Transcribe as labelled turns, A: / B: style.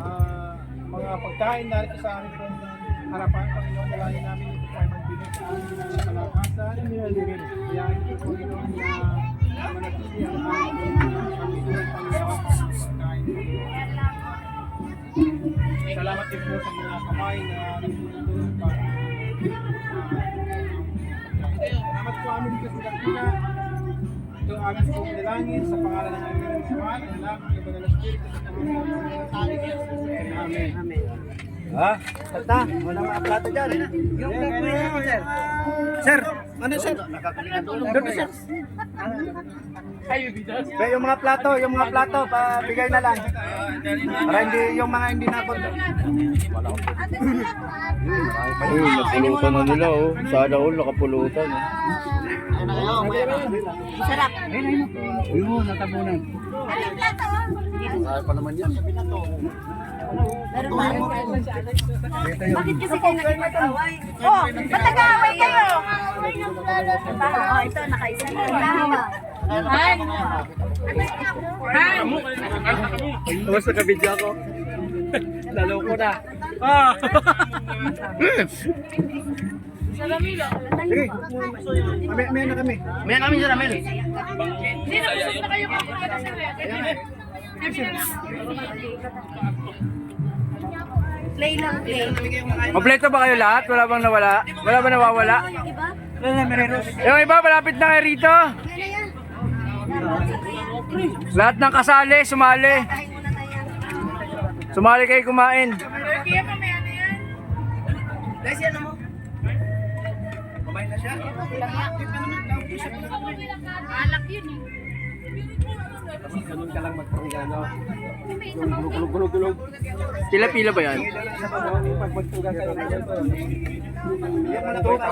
A: ah, mga pagkain narito sa amin po harapan, Panginoon, nalangin namin ito po ay magbigay sa amin ng kalakasan. Kaya ito po Panginoon na manatili ang pagkain. Salamat din po sa mga kamay na nagtulong pa. Salamat po amin sa Dakina. Ito ang aming pong nilangin sa pangalan ng aming Ama, ng Anak, ng Espiritu, ng Amen. Amen.
B: Ha? Tata, wala mga plato dyan. Yung sir. Sir, ano sir? Doon sir. Kaya yung mga plato, yung mga plato, pabigay na lang. Para hindi, yung mga hindi napunta.
C: Uy, napulutan na nila oh. Sana all nakapulutan. eh.
D: Sarap.
B: Ayun, natabunan. Ay pa naman yan.
D: Meron ba? Bakit kasi kayo nagpag-away? Oh, ba't nag-aaway kayo? Oh, ito, nakaisa na. Han! Han!
B: Tapos nakabidyo ako. Lalo ko na. Ah! Sige, may, may na kami. May na kami dyan, Amel.
D: Play lang, play.
C: Kompleto ba kayo lahat? Wala bang nawala? Wala ba nawawala?
D: Yung iba?
C: Yung iba, malapit na kayo rito.
D: Yan yan.
C: Lahat ng kasali, sumali. Sumali kayo kumain.
B: Desi, ano mo? Kumain na siya? Ganun ka lang magpangano. Gulog-gulog-gulog.
C: Pila-pila ba yan?
B: Pag